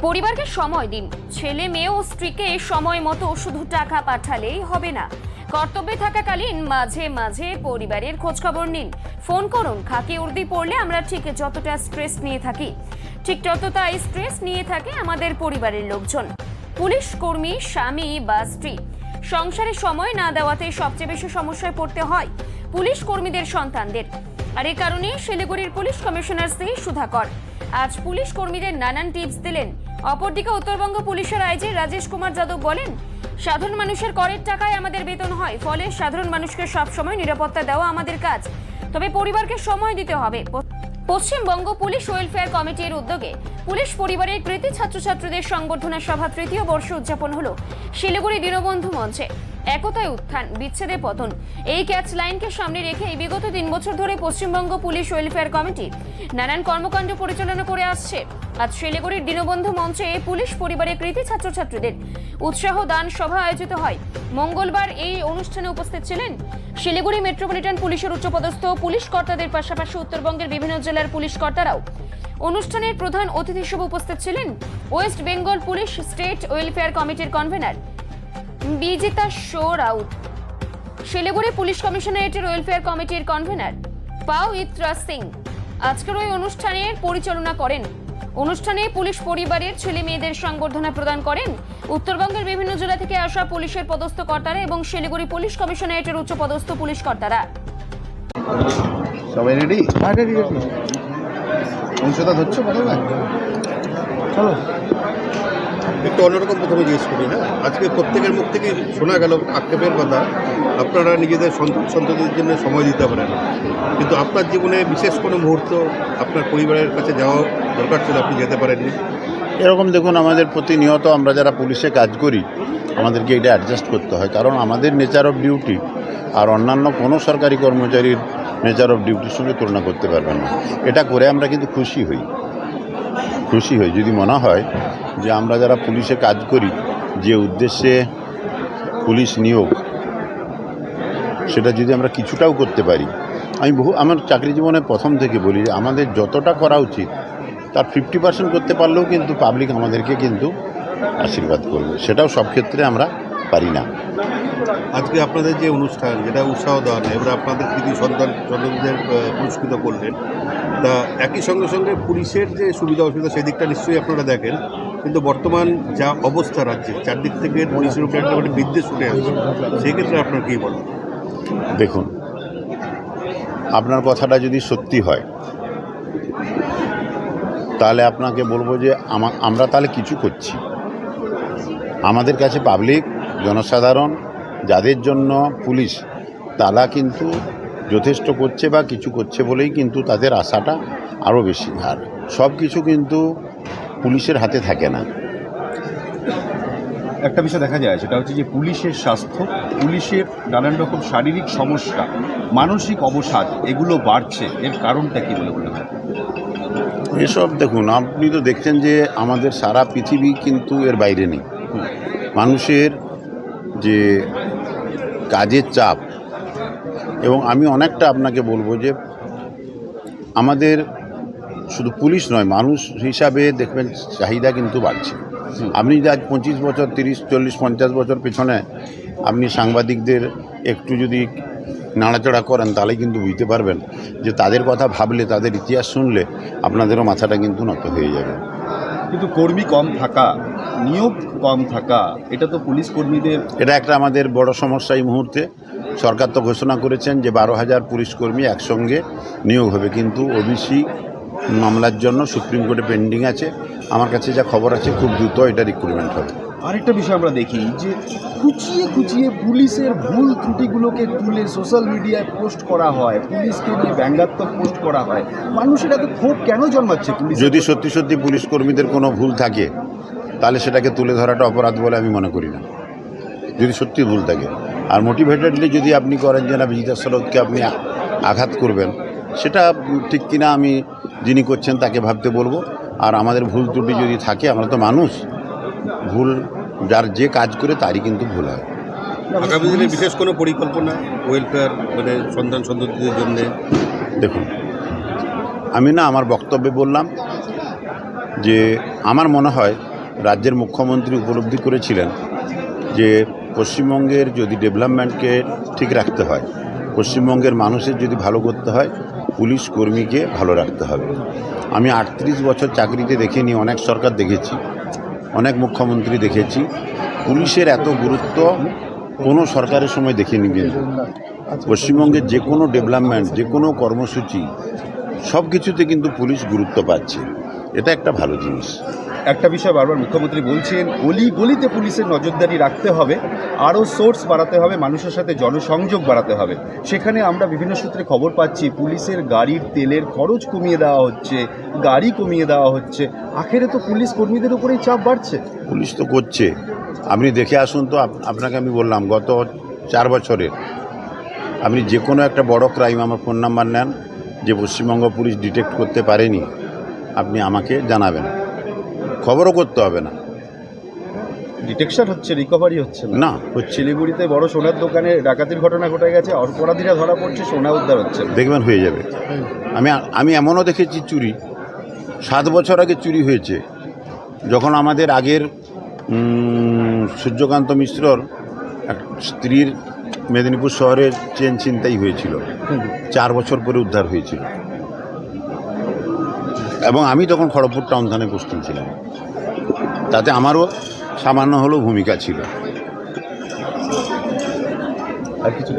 পরিবারকে সময় দিন। ছেলে, মেয়ে ও স্ত্রীকে সময় মতো শুধু টাকা পাঠালেই হবে না। কর্তব্যে থাকাকালীন মাঝে মাঝে পরিবারের খোঁজখবর নিন। ফোন করুন, খাকি উর্দি পড়লে আমরা ঠিক যতটা স্ট্রেস নিয়ে থাকি। ঠিক ততটাই স্ট্রেস নিয়ে থাকে আমাদের পরিবারের লোকজন। পুলিশ, কর্মী, স্বামী বা স্ত্রী। সংসারে সময় না দেওয়াতে সবচেয়ে বেশি সমস্যায় পড়তে হয় পুলিশ কর্মীদের সন্তানদের। আর এই কারণে শিলিগুড়ির পুলিশ কমিশনার শ্রী সুধাকর। আজ পুলিশ কর্মীদের নানান টিপস দিলেন। অপরদিকে উত্তরবঙ্গ পুলিশের আইজি রাজেশ কুমার যাদব বলেন, সাধারণ মানুষের করের টাকায় আমাদের বেতন হয়, ফলে সাধারণ মানুষকে সবসময় নিরাপত্তা দেওয়া আমাদের কাজ। তবে পরিবারকে সময় দিতে হবে। পশ্চিমবঙ্গ পুলিশ ওয়েলফেয়ার কমিটির উদ্যোগে পুলিশ পরিবারের কৃতি ছাত্রছাত্রীদের সংবর্ধনা সভা তৃতীয় বর্ষ উদযাপন হলো। শিলিগুড়ি দীনবন্ধু মঞ্চে একতায় উত্থান, বিচ্ছেদে পতন। এই ক্যাচ লাইনকে সামনে রেখে বিগত তিন বছর ধরে পশ্চিমবঙ্গ পুলিশ ওয়েলফেয়ার কমিটি নানান কর্মকাণ্ড পরিচালনা করে আসছে। আজ শিলিগুড়ির দীনবন্ধু মঞ্চে এই পুলিশ পরিবারের কৃতি ছাত্রছাত্রীদের উৎসাহ দান সভা আয়োজিত হয়। মঙ্গলবার এই অনুষ্ঠানে উপস্থিত ছিলেন শিলিগুড়ি মেট্রোপলিটন পুলিশের উচ্চপদস্থ পুলিশ কর্তাদের পাশাপাশি উত্তরবঙ্গের বিভিন্ন জেলার পুলিশ কর্তারাও। অনুষ্ঠানের প্রধান অতিথি হিসেবে উপস্থিত ছিলেন West Bengal police state welfare কমিটির convener Bijita show Raut. Siliguri police কমিশনারেটের ওয়েলফেয়ার কমিটির কনভেনার পাও ইত্রা সিং। আজকের ওই অনুষ্ঠানের পরিচালনা করেন অনুষ্ঠানে পুলিশ পরিবারের ছেলে মেয়েদের সংবর্ধনা প্রদান করেন। উত্তরবঙ্গের বিভিন্ন জেলা থেকে আসা পুলিশের পদস্থ কর্তারা এবং শিলিগুড়ি পুলিশ কমিশনারেটের উচ্চ পদস্থ পুলিশ কর্তারা। সবাই রেডি হ্যাঁ রেডি রেডি অংশটা ধরছো প্রথমে? চলো। একটু অন্যরকম প্রথমে জিজ্ঞেস করি হ্যাঁ? আজকে প্রত্যেকের মুখ থেকে শোনা গেল আক্ষেপের কথা, আপনারা নিজেদের সন্তান সন্ততির জন্য সময় দিতে পারেন। কিন্তু আপনার জীবনে বিশেষ কোনো মুহূর্ত আপনার পরিবারের কাছে যাওয়া দরকার ছিল, আপনি যেতে পারেননি? এরকম দেখুন, আমাদের প্রতিনিয়ত আমরা যারা পুলিশে কাজ করি, আমাদেরকে এটা অ্যাডজাস্ট করতে হয়। কারণ আমাদের নেচার অফ ডিউটি আর অন্যান্য কোনো সরকারি কর্মচারীর নেচার অফ ডিউটির সঙ্গে তুলনা করতে পারবেন না। এটা করে আমরা কিন্তু খুশি হই। খুশি হই, যদি মনে হয় যে আমরা যারা পুলিশে কাজ করি, যে উদ্দেশ্যে পুলিশ নিয়োগ, সেটা যদি আমরা কিছুটাও করতে পারি, আমি বহু, আমার চাকরি জীবনে প্রথম থেকে বলি যে আমাদের যতটা করা উচিত, তার ফিফটি পার্সেন্ট করতে পারলেও কিন্তু পাবলিক আমাদেরকে কিন্তু আশীর্বাদ করবে। সেটাও সব ক্ষেত্রে আমরা পারি না। আজকে আপনাদের যে অনুষ্ঠান, যেটা উৎসাহ দেওয়া দান, এবার আপনাদের কৃতি সন্তান সন্তানদের পুরস্কৃত করলেন, তা একই সঙ্গে সঙ্গে পুলিশের যে সুবিধা অসুবিধা, সেদিকটা নিশ্চয়ই আপনারা দেখেন। কিন্তু বর্তমান যা অবস্থা রাজ্যে চারদিক থেকে পুলিশের উপরে একটা মানে বিদ্বেষ উঠে আসছে, সেক্ষেত্রে আপনার কী বলেন দেখুন, আপনার কথাটা যদি সত্যি হয়, তাহলে আপনাকে বলব যে আমা- আমরা তাহলে কিছু করছি। আমাদের কাছে পাবলিক জনসাধারণ যাদের জন্য পুলিশ তারা কিন্তু যথেষ্ট করছে বা কিছু করছে বলেই কিন্তু তাদের আশাটা আরও বেশি। আর সব কিছু কিন্তু পুলিশের হাতে থাকে না। একটা বিষয় দেখা যায় সেটা হচ্ছে যে পুলিশের স্বাস্থ্য পুলিশের নানান রকম শারীরিক সমস্যা মানসিক অবসাদ এগুলো বাড়ছে। এর কারণটা কী বলে মনে হয়? এসব দেখুন আপনি তো দেখছেন যে আমাদের সারা পৃথিবী কিন্তু এর বাইরে নেই। মানুষের যে কাজের চাপ। এবং আমি অনেকটা আপনাকে বলব যে আমাদের শুধু পুলিশ নয় মানুষ হিসাবে দেখবেন চাহিদা কিন্তু বাড়ছে। আপনি যদি আজ পঁচিশ বছর তিরিশ চল্লিশ পঞ্চাশ বছর পেছনে আপনি সাংবাদিকদের একটু যদি নাড়াচড়া করেন তাহলে কিন্তু বুঝতে পারবেন যে তাদের কথা ভাবলে তাদের ইতিহাস শুনলে আপনাদেরও মাথাটা কিন্তু নত হয়ে যাবে। কিন্তু কর্মী কম থাকা, নিয়োগ কম থাকা, এটা তো পুলিশ কর্মীদের এটা একটা আমাদের বড় সমস্যা এই মুহূর্তে। সরকার তো ঘোষণা করেছেন যে বারো হাজার পুলিশ কর্মী একসঙ্গে নিয়োগ হবে, কিন্তু ওবিসি মামলার জন্য সুপ্রিম কোর্টে পেন্ডিং আছে। আমার কাছে যা খবর আছে, খুব দ্রুত এটা রিক্রুটমেন্ট হবে। আরেকটা বিষয় আমরা দেখি যে খুঁচিয়ে খুঁচিয়ে পুলিশের ভুল ত্রুটিগুলোকে তুলে সোশ্যাল মিডিয়ায় পোস্ট করা হয়, পুলিশকে নিয়ে ব্যঙ্গাত্মক পোস্ট করা হয়। মানুষের এত ক্ষোভ কেন জন্মাচ্ছে পুলিশ যদি সত্যি সত্যি পুলিশ কর্মীদের কোনো ভুল থাকে, তাহলে সেটাকে তুলে ধরাটা অপরাধ বলে আমি মনে করি না। যদি সত্যি ভুল থাকে। আর মোটিভেটেডলি যদি আপনি করেন যে না, বিজিতা সরদকে আপনি আঘাত করবেন, সেটা ঠিক কিনা আমি যিনি করছেন তাকে ভাবতে বলব। আর আমাদের ভুল ত্রুটি যদি থাকে, আমরা তো মানুষ ভুল যার যে কাজ করে তারই কিন্তু ভুল হয়। আগামী দিনে বিশেষ কোনো পরিকল্পনা ওয়েলফেয়ার মানে সন্তান সন্ততিদের জন্য? দেখুন আমি না আমার বক্তব্যে বললাম যে আমার মনে হয় রাজ্যের মুখ্যমন্ত্রী উপলব্ধি করেছিলেন যে পশ্চিমবঙ্গের যদি ডেভেলপমেন্টকে ঠিক রাখতে হয় পশ্চিমবঙ্গের মানুষের যদি ভালো করতে হয় পুলিশ কর্মীকে ভালো রাখতে হবে। আমি আটত্রিশ বছর চাকরিতে দেখিনি অনেক সরকার দেখেছি। অনেক মুখ্যমন্ত্রী দেখেছি। পুলিশের এত গুরুত্ব কোনো সরকারের সময় দেখিনি কিন্তু। পশ্চিমবঙ্গের যে কোনো ডেভেলপমেন্ট যে কোনো কর্মসূচি সব কিছুতে কিন্তু পুলিশ গুরুত্ব পাচ্ছে। এটা একটা ভালো জিনিস। একটা বিষয় বারবার মুখ্যমন্ত্রী বলছেন, অলি গলিতে পুলিশের নজরদারি রাখতে হবে, আরও সোর্স বাড়াতে হবে, মানুষের সাথে জনসংযোগ বাড়াতে হবে। সেখানে আমরা বিভিন্ন সূত্রে খবর পাচ্ছি, পুলিশের গাড়ির তেলের খরচ কমিয়ে দেওয়া হচ্ছে, গাড়ি কমিয়ে দেওয়া হচ্ছে। আখেরে তো পুলিশ কর্মীদের উপরেই চাপ বাড়ছে। পুলিশ তো করছে। আপনি দেখে আসুন তো আপনাকে আমি বললাম, গত চার বছরের আপনি যে কোনো একটা বড় ক্রাইম, আমার ফোন নাম্বার নেন, যে পশ্চিমবঙ্গ পুলিশ ডিটেক্ট করতে পারেনি, আপনি আমাকে জানাবেন। খবরও করতে হবে না। ডিটেকশন হচ্ছে রিকভারি হচ্ছে না। হচ্ছে শিলিগুড়িতে বড় সোনার দোকানে ডাকাতির ঘটনা ঘটে গেছে অপরাধীরা ধরা পড়ছে সোনা উদ্ধার হচ্ছে দেখবেন হয়ে যাবে। আমি আমি এমনও দেখেছি চুরি। সাত বছর আগে চুরি হয়েছে। যখন আমাদের আগের সূর্যকান্ত মিশ্রর এক স্ত্রীর মেদিনীপুর শহরের চেন ছিনতাই হয়েছিল। চার বছর পরে উদ্ধার হয়েছিল। এবং আমি তখন খড়গপুর টাউন থানায় পোস্টিং ছিলাম। তাতে আমারও সামান্য হলেও ভূমিকা ছিল। আর কিছু